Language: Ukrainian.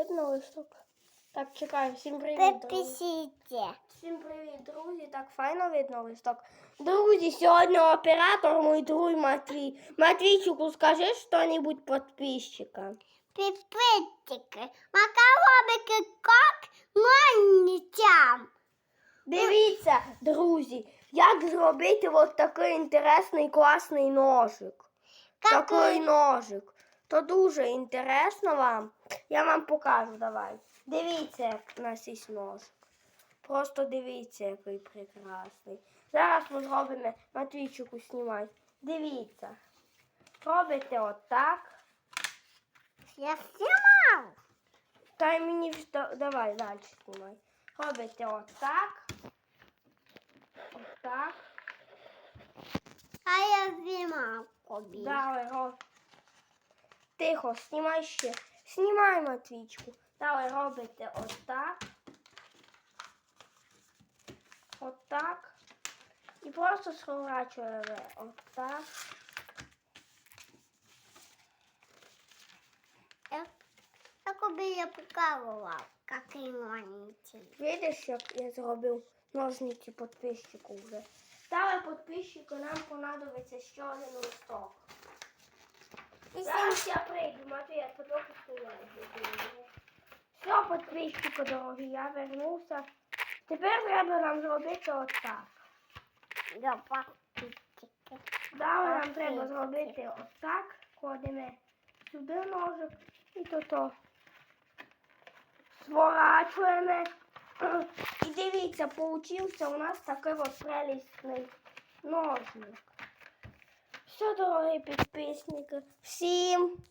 Видно листок? Так, чекай, всім привіт. друзі. Всім привіт, друзі. Так файно видно листок. Друзі, сьогодні оператор мій друг Матвій. Матвійчику, скажи що-нибудь підписчикам. Підписчики. Макаробики як манітям. Дивіться, друзі, як зробити от такий інтересний класний ножик. Такий ножик. То дуже інтересно вам. Я вам покажу, давай. Дивіться, як у нас є ножик. Просто дивіться, який прекрасний. Зараз ми зробимо Матвійчику знімай. Дивіться. Робите отак. Я знімав. Та й мені давай далі знімай. Робите отак. Отак. А я знімав. Давай, роб. Тихо, знімай ще. Знімай, Матвійчику. Давай робите отак. Отак. І просто сворачуємо отак. Я, я кобі я показував, який маленький. Видиш, як я зробив ножниці підписчику вже. Давай підписчику, нам понадобиться ще один листок. Зараз я прийду, Матвій, я подоху знімаю. Все, підписчику дорогі, я вернувся. Тепер треба нам зробити отак. Підписчики. Далі нам треба зробити отак. Кладемо сюди ножик і то то зворачуємо. І дивіться, получився у нас такий от прелісний ножник. Все, дорогі підписники, всім